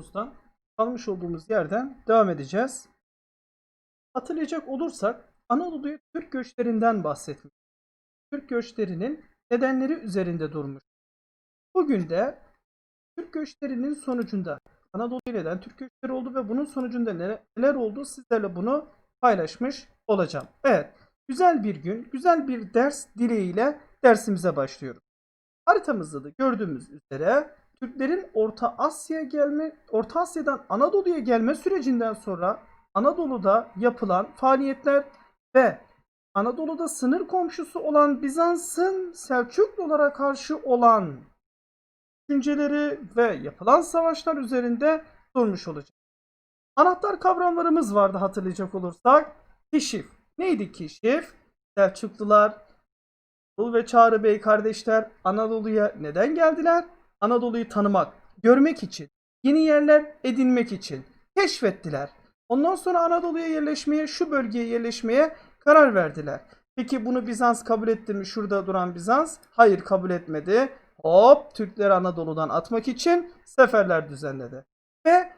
konumuzdan kalmış olduğumuz yerden devam edeceğiz. Hatırlayacak olursak Anadolu'ya Türk göçlerinden bahsetmiş. Türk göçlerinin nedenleri üzerinde durmuş. Bugün de Türk göçlerinin sonucunda Anadolu'ya neden Türk göçleri oldu ve bunun sonucunda neler oldu sizlerle bunu paylaşmış olacağım. Evet, güzel bir gün, güzel bir ders dileğiyle dersimize başlıyoruz. Haritamızda da gördüğümüz üzere Türklerin Orta Asya gelme, Orta Asya'dan Anadolu'ya gelme sürecinden sonra Anadolu'da yapılan faaliyetler ve Anadolu'da sınır komşusu olan Bizans'ın Selçuklulara karşı olan düşünceleri ve yapılan savaşlar üzerinde durmuş olacak. Anahtar kavramlarımız vardı hatırlayacak olursak. Keşif. Neydi keşif? Selçuklular, Anadolu ve Çağrı Bey kardeşler Anadolu'ya neden geldiler? Anadolu'yu tanımak, görmek için, yeni yerler edinmek için keşfettiler. Ondan sonra Anadolu'ya yerleşmeye, şu bölgeye yerleşmeye karar verdiler. Peki bunu Bizans kabul etti mi? Şurada duran Bizans. Hayır kabul etmedi. Hop Türkleri Anadolu'dan atmak için seferler düzenledi. Ve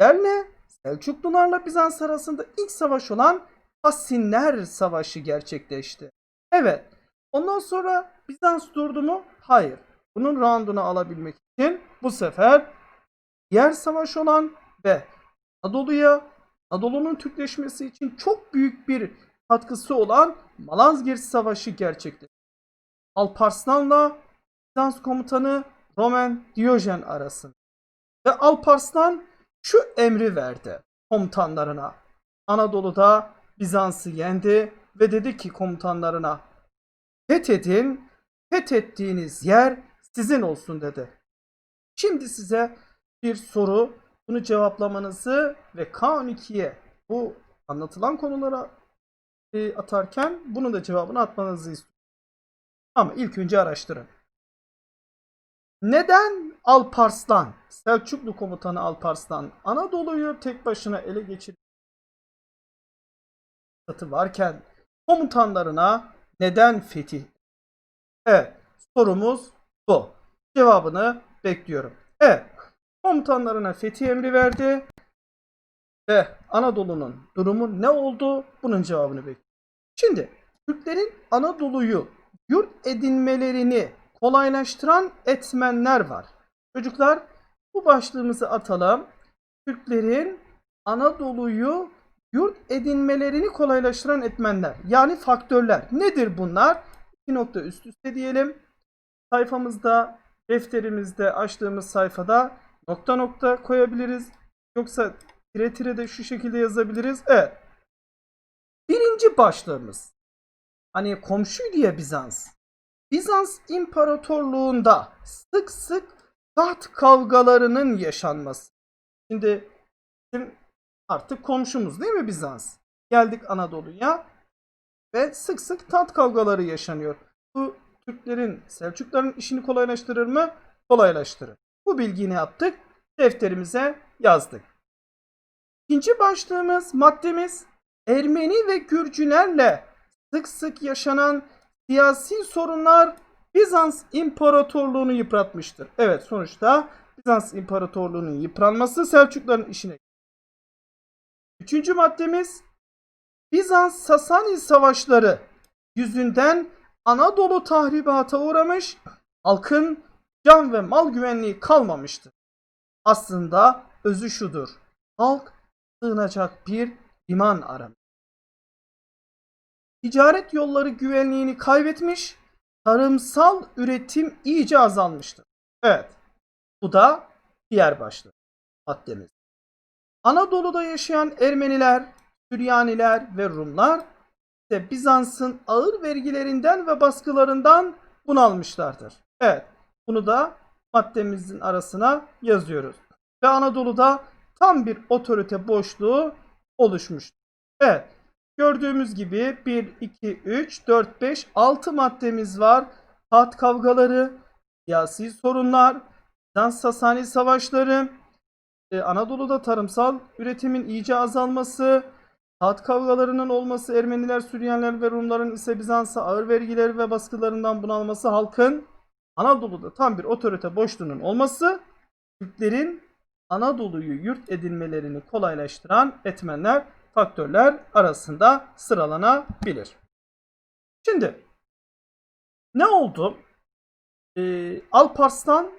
Derle Selçuklularla Bizans arasında ilk savaş olan Hasinler Savaşı gerçekleşti. Evet. Ondan sonra Bizans durdu mu? Hayır. Bunun roundunu alabilmek için bu sefer diğer savaş olan ve Anadolu'ya Anadolu'nun Türkleşmesi için çok büyük bir katkısı olan Malazgirt Savaşı gerçekleşti. Alparslan'la Bizans komutanı Roman Diyojen arasında. Ve Alparslan şu emri verdi komutanlarına. Anadolu'da Bizans'ı yendi ve dedi ki komutanlarına fethedin, fethettiğiniz yer sizin olsun dedi. Şimdi size bir soru, bunu cevaplamanızı ve K12'ye bu anlatılan konulara e, atarken bunun da cevabını atmanızı istiyorum. Ama ilk önce araştırın. Neden Alparslan, Selçuklu komutanı Alparslan Anadolu'yu tek başına ele geçirdi varken komutanlarına neden fetih? Evet, sorumuz bu. Cevabını bekliyorum. Evet, komutanlarına fetih emri verdi ve Anadolu'nun durumu ne oldu? Bunun cevabını bekliyorum. Şimdi Türklerin Anadolu'yu yurt edinmelerini kolaylaştıran etmenler var. Çocuklar bu başlığımızı atalım. Türklerin Anadolu'yu yurt edinmelerini kolaylaştıran etmenler yani faktörler. Nedir bunlar? İki nokta üst üste diyelim. Sayfamızda, defterimizde açtığımız sayfada nokta nokta koyabiliriz. Yoksa tire tire de şu şekilde yazabiliriz. Evet. Birinci başlığımız. Hani komşuydu ya Bizans. Bizans İmparatorluğunda sık sık taht kavgalarının yaşanması. Şimdi bizim artık komşumuz değil mi Bizans? Geldik Anadolu'ya ve sık sık taht kavgaları yaşanıyor. Bu Türklerin, Selçukların işini kolaylaştırır mı? Kolaylaştırır. Bu bilgiyi ne yaptık? Defterimize yazdık. İkinci başlığımız, maddemiz Ermeni ve Gürcülerle sık sık yaşanan siyasi sorunlar Bizans İmparatorluğunu yıpratmıştır. Evet sonuçta Bizans İmparatorluğu'nun yıpranması Selçukların işine. Üçüncü maddemiz Bizans-Sasani savaşları yüzünden Anadolu tahribata uğramış, halkın can ve mal güvenliği kalmamıştır. Aslında özü şudur. Halk sığınacak bir liman aramış. Ticaret yolları güvenliğini kaybetmiş, tarımsal üretim iyice azalmıştır. Evet, bu da diğer başlık maddemiz. Anadolu'da yaşayan Ermeniler, Süryaniler ve Rumlar ise Bizans'ın ağır vergilerinden ve baskılarından bunalmışlardır. Evet, bunu da maddemizin arasına yazıyoruz. Ve Anadolu'da tam bir otorite boşluğu oluşmuştur. Evet, gördüğümüz gibi 1, 2, 3, 4, 5, 6 maddemiz var. Taht kavgaları, siyasi sorunlar, Bizans-Sasani savaşları, ee, Anadolu'da tarımsal üretimin iyice azalması, taht kavgalarının olması, Ermeniler, Süryaniler ve Rumların ise Bizans'a ağır vergileri ve baskılarından bunalması, halkın Anadolu'da tam bir otorite boşluğunun olması, Türklerin Anadolu'yu yurt edinmelerini kolaylaştıran etmenler, faktörler arasında sıralanabilir. Şimdi ne oldu? Ee, Alparslan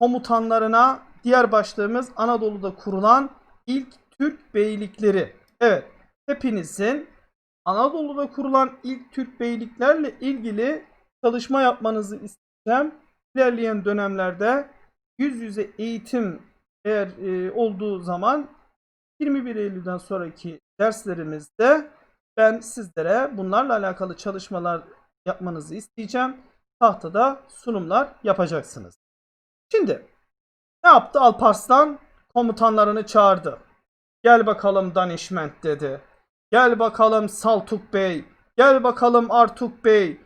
komutanlarına diğer başlığımız Anadolu'da kurulan ilk Türk beylikleri. Evet, hepinizin Anadolu'da kurulan ilk Türk beyliklerle ilgili çalışma yapmanızı isteyeceğim. İlerleyen dönemlerde yüz yüze eğitim eğer e, olduğu zaman 21 Eylül'den sonraki derslerimizde ben sizlere bunlarla alakalı çalışmalar yapmanızı isteyeceğim. Tahtada sunumlar yapacaksınız. Şimdi ne yaptı Alparslan? Komutanlarını çağırdı. Gel bakalım danişment dedi. Gel bakalım Saltuk Bey. Gel bakalım Artuk Bey.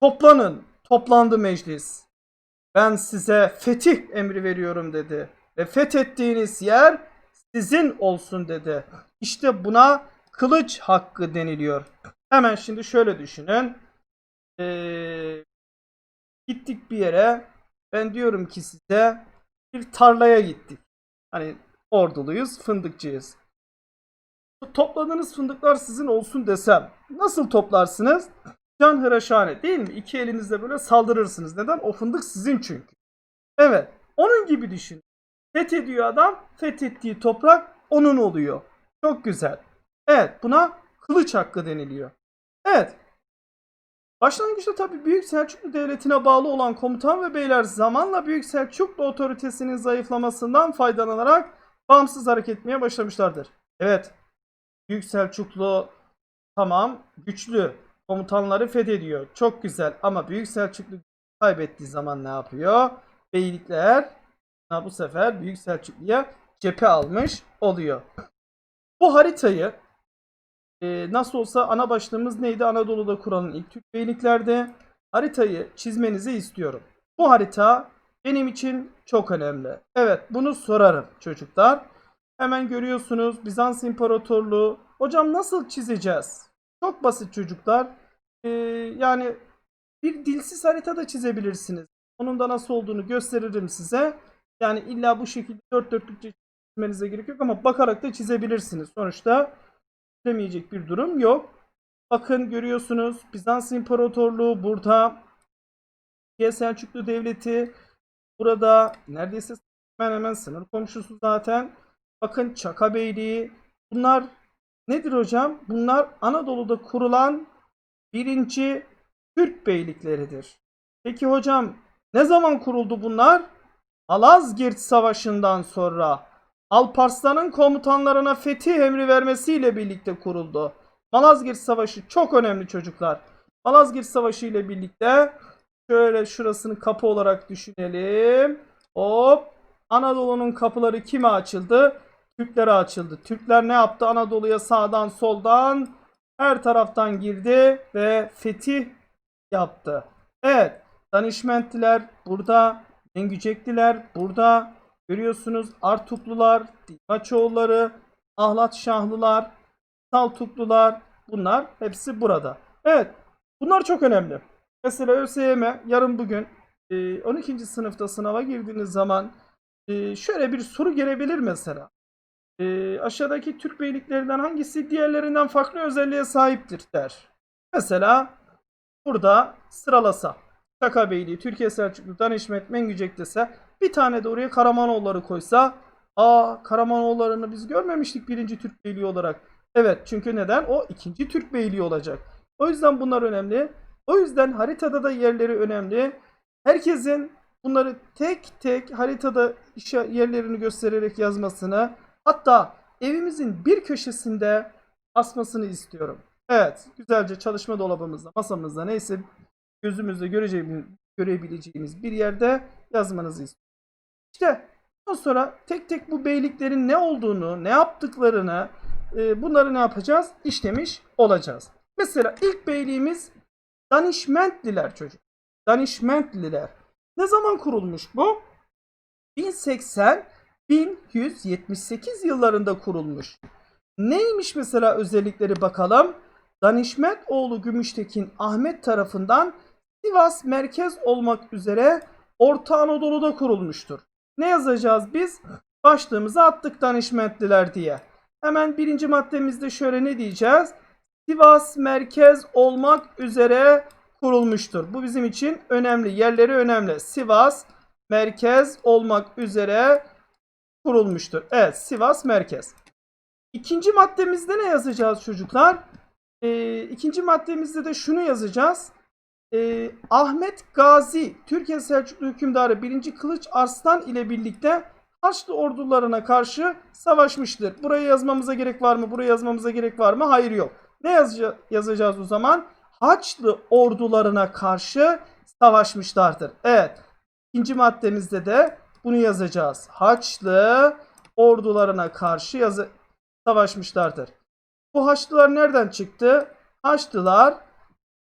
Toplanın. Toplandı meclis. Ben size fetih emri veriyorum dedi. Ve fethettiğiniz yer sizin olsun dedi. İşte buna kılıç hakkı deniliyor. Hemen şimdi şöyle düşünün. Ee, gittik bir yere. Ben diyorum ki size bir tarlaya gittik. Hani orduluyuz, fındıkçıyız. Topladığınız fındıklar sizin olsun desem nasıl toplarsınız? Can hıraşane değil mi? İki elinizle böyle saldırırsınız. Neden? O fındık sizin çünkü. Evet. Onun gibi düşün. Fethediyor adam. Fethettiği toprak onun oluyor. Çok güzel. Evet. Buna kılıç hakkı deniliyor. Evet. Başlangıçta tabii Büyük Selçuklu Devleti'ne bağlı olan komutan ve beyler zamanla Büyük Selçuklu otoritesinin zayıflamasından faydalanarak bağımsız hareket etmeye başlamışlardır. Evet. Büyük Selçuklu tamam güçlü komutanları fethediyor. Çok güzel ama Büyük Selçuklu kaybettiği zaman ne yapıyor? Beylikler bu sefer Büyük Selçuklu'ya cephe almış oluyor. Bu haritayı e, nasıl olsa ana başlığımız neydi? Anadolu'da kurulan ilk Türk beyliklerde haritayı çizmenizi istiyorum. Bu harita benim için çok önemli. Evet bunu sorarım çocuklar. Hemen görüyorsunuz Bizans İmparatorluğu. Hocam nasıl çizeceğiz? Çok basit çocuklar. Ee, yani bir dilsiz harita da çizebilirsiniz. Onun da nasıl olduğunu gösteririm size. Yani illa bu şekilde dört dörtlükçe çizmenize gerek yok ama bakarak da çizebilirsiniz. Sonuçta çizemeyecek bir durum yok. Bakın görüyorsunuz Bizans İmparatorluğu burada. Selçuklu Devleti burada neredeyse hemen hemen sınır komşusu zaten. Bakın Çaka Beyliği. Bunlar nedir hocam? Bunlar Anadolu'da kurulan birinci Türk beylikleridir. Peki hocam ne zaman kuruldu bunlar? Malazgirt Savaşı'ndan sonra Alparslan'ın komutanlarına fetih emri vermesiyle birlikte kuruldu. Malazgirt Savaşı çok önemli çocuklar. Malazgirt Savaşı ile birlikte şöyle şurasını kapı olarak düşünelim. Hop Anadolu'nun kapıları kime açıldı? Türklere açıldı. Türkler ne yaptı? Anadolu'ya sağdan soldan her taraftan girdi ve fetih yaptı. Evet, Danişmentliler burada, Mengücekliler burada. Görüyorsunuz Artuklular, Dilmaçoğulları, Ahlat Şahlılar, Saltuklular bunlar hepsi burada. Evet, bunlar çok önemli. Mesela ÖSYM yarın bugün e, 12. sınıfta sınava girdiğiniz zaman e, şöyle bir soru gelebilir mesela. E, aşağıdaki Türk beyliklerinden hangisi diğerlerinden farklı özelliğe sahiptir der. Mesela burada sıralasa. Çaka Beyliği, Türkiye Selçuklu, Danişmet, Mengücek dese bir tane de oraya Karamanoğulları koysa aa Karamanoğullarını biz görmemiştik birinci Türk Beyliği olarak. Evet çünkü neden? O ikinci Türk Beyliği olacak. O yüzden bunlar önemli. O yüzden haritada da yerleri önemli. Herkesin bunları tek tek haritada yerlerini göstererek yazmasını hatta evimizin bir köşesinde asmasını istiyorum. Evet, güzelce çalışma dolabımızda, masamızda neyse gözümüzle göreceğimiz, görebileceğimiz bir yerde yazmanızı istiyorum. İşte ondan sonra tek tek bu beyliklerin ne olduğunu, ne yaptıklarını e, bunları ne yapacağız? İşlemiş olacağız. Mesela ilk beyliğimiz Danişmentliler çocuk. Danişmentliler. Ne zaman kurulmuş bu? 1080 1178 yıllarında kurulmuş. Neymiş mesela özellikleri bakalım. Danişment oğlu Gümüştekin Ahmet tarafından Sivas merkez olmak üzere Orta Anadolu'da kurulmuştur. Ne yazacağız biz? başlığımızı attık danışmentliler diye. Hemen birinci maddemizde şöyle ne diyeceğiz? Sivas merkez olmak üzere kurulmuştur. Bu bizim için önemli. Yerleri önemli. Sivas merkez olmak üzere kurulmuştur. Evet Sivas merkez. İkinci maddemizde ne yazacağız çocuklar? Ee, ikinci maddemizde de şunu yazacağız. Ee, Ahmet Gazi, Türkiye Selçuklu hükümdarı 1. Kılıç Arslan ile birlikte Haçlı ordularına karşı savaşmıştır. Burayı yazmamıza gerek var mı? Burayı yazmamıza gerek var mı? Hayır yok. Ne yazaca- yazacağız o zaman? Haçlı ordularına karşı savaşmışlardır. Evet. İkinci maddemizde de bunu yazacağız. Haçlı ordularına karşı yazı savaşmışlardır. Bu Haçlılar nereden çıktı? Haçlılar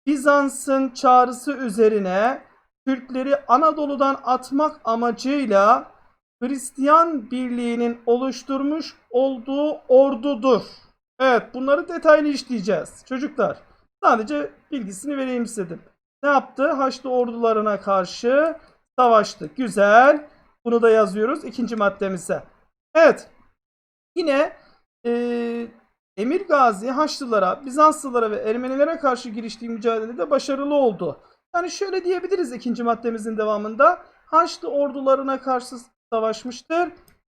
Bizans'ın çağrısı üzerine Türkleri Anadolu'dan atmak amacıyla Hristiyan birliğinin oluşturmuş olduğu ordudur. Evet bunları detaylı işleyeceğiz çocuklar. Sadece bilgisini vereyim istedim. Ne yaptı? Haçlı ordularına karşı savaştı. Güzel. Bunu da yazıyoruz ikinci maddemize. Evet. Yine eee Emir Gazi Haçlılara, Bizanslılara ve Ermenilere karşı giriştiği mücadelede başarılı oldu. Yani şöyle diyebiliriz ikinci maddemizin devamında. Haçlı ordularına karşı savaşmıştır.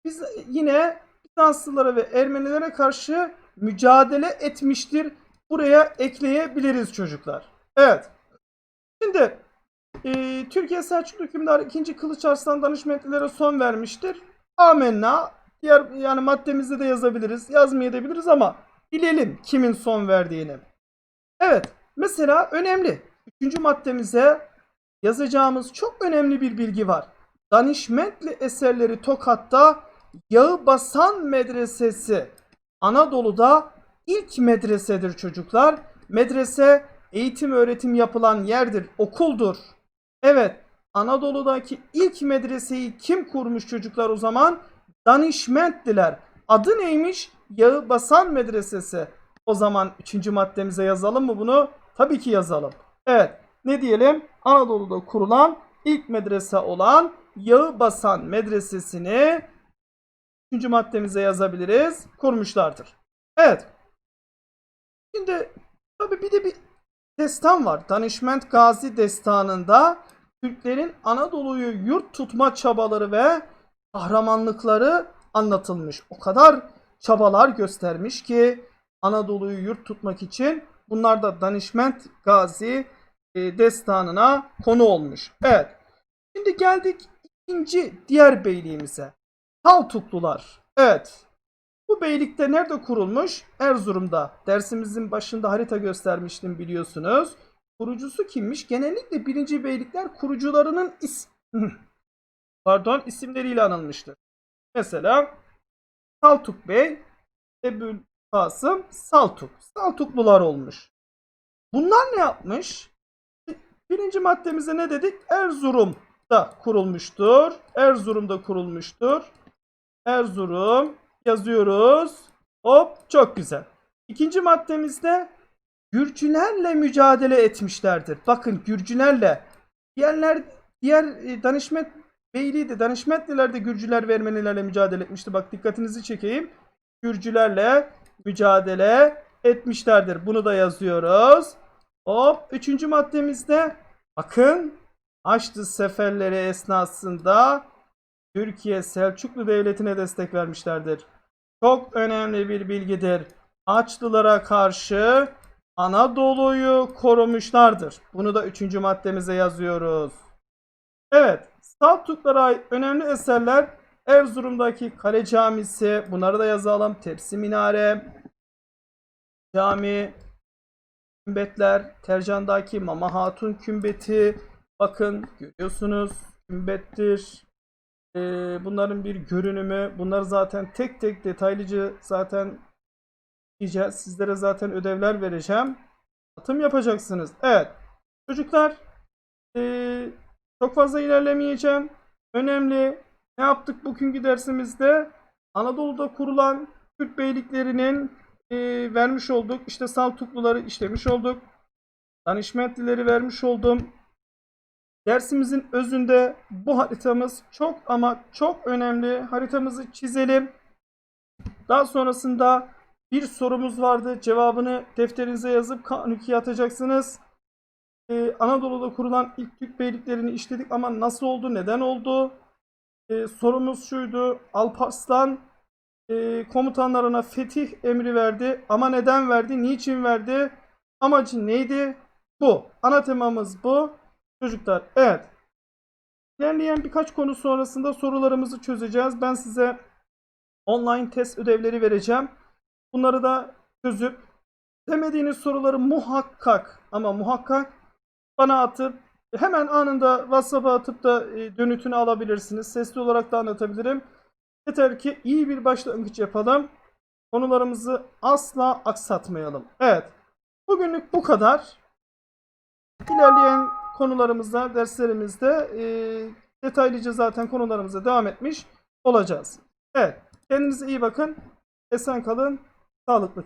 Biz yine Bizanslılara ve Ermenilere karşı mücadele etmiştir. Buraya ekleyebiliriz çocuklar. Evet. Şimdi e, Türkiye Selçuklu hükümdarı 2. Kılıç Arslan danışmentlilere son vermiştir. Amenna. Diğer yani maddemizde de yazabiliriz. Yazmayabiliriz ama bilelim kimin son verdiğini. Evet. Mesela önemli. Üçüncü maddemize yazacağımız çok önemli bir bilgi var. Danişmentli eserleri Tokat'ta Yağı Basan Medresesi Anadolu'da ilk medresedir çocuklar. Medrese eğitim öğretim yapılan yerdir, okuldur. Evet, Anadolu'daki ilk medreseyi kim kurmuş çocuklar o zaman? Danişmentliler. Adı neymiş? Yağı Basan Medresesi. O zaman üçüncü maddemize yazalım mı bunu? Tabii ki yazalım. Evet, ne diyelim? Anadolu'da kurulan ilk medrese olan Yağı Basan Medresesi'ni üçüncü maddemize yazabiliriz. Kurmuşlardır. Evet. Şimdi tabii bir de bir destan var. Danışment Gazi destanında Türklerin Anadolu'yu yurt tutma çabaları ve kahramanlıkları anlatılmış. O kadar çabalar göstermiş ki Anadolu'yu yurt tutmak için bunlar da Danışment Gazi e, destanına konu olmuş. Evet. Şimdi geldik ikinci diğer beyliğimize. Saltuklular. Evet. Bu beylikte nerede kurulmuş? Erzurum'da. Dersimizin başında harita göstermiştim biliyorsunuz. Kurucusu kimmiş? Genellikle birinci beylikler kurucularının is pardon isimleriyle anılmıştır. Mesela Saltuk Bey, Ebul Kasım, Saltuk. Saltuklular olmuş. Bunlar ne yapmış? Birinci maddemize ne dedik? Erzurum'da kurulmuştur. Erzurum'da kurulmuştur. Erzurum yazıyoruz. Hop çok güzel. İkinci maddemizde Gürcülerle mücadele etmişlerdir. Bakın Gürcülerle diğerler diğer e, danışmet beyliği de danışmetliler de Gürcüler ve Ermenilerle mücadele etmişti. Bak dikkatinizi çekeyim. Gürcülerle mücadele etmişlerdir. Bunu da yazıyoruz. Hop üçüncü maddemizde bakın Haçlı seferleri esnasında Türkiye Selçuklu Devleti'ne destek vermişlerdir. Çok önemli bir bilgidir. Haçlılara karşı Anadolu'yu korumuşlardır. Bunu da üçüncü maddemize yazıyoruz. Evet, Saltuklara ait önemli eserler Erzurum'daki Kale Camisi, bunları da yazalım. Tepsi Minare, Cami, Kümbetler, Tercan'daki Mama Hatun Kümbeti, bakın görüyorsunuz kümbettir. Ee, bunların bir görünümü. Bunları zaten tek tek detaylıca zaten diyeceğiz. Sizlere zaten ödevler vereceğim. Atım yapacaksınız. Evet. Çocuklar ee, çok fazla ilerlemeyeceğim. Önemli. Ne yaptık bugünkü dersimizde? Anadolu'da kurulan Türk beyliklerinin ee, vermiş olduk. İşte Saltukluları işlemiş olduk. Danışmentlileri vermiş oldum. Dersimizin özünde bu haritamız çok ama çok önemli. Haritamızı çizelim. Daha sonrasında bir sorumuz vardı. Cevabını defterinize yazıp K12'ye atacaksınız. Ee, Anadolu'da kurulan ilk Türk beyliklerini işledik ama nasıl oldu, neden oldu? Ee, sorumuz şuydu. Alparslan e, komutanlarına fetih emri verdi. Ama neden verdi? Niçin verdi? Amacı neydi? Bu. Ana temamız bu. Çocuklar evet. İlerleyen birkaç konu sonrasında sorularımızı çözeceğiz. Ben size online test ödevleri vereceğim. Bunları da çözüp demediğiniz soruları muhakkak ama muhakkak bana atıp hemen anında WhatsApp'a atıp da e, dönütünü alabilirsiniz. Sesli olarak da anlatabilirim. Yeter ki iyi bir başlangıç yapalım. Konularımızı asla aksatmayalım. Evet. Bugünlük bu kadar. İlerleyen konularımızda, derslerimizde e, detaylıca zaten konularımıza devam etmiş olacağız. Evet. Kendinize iyi bakın. Esen kalın. Sağlıklı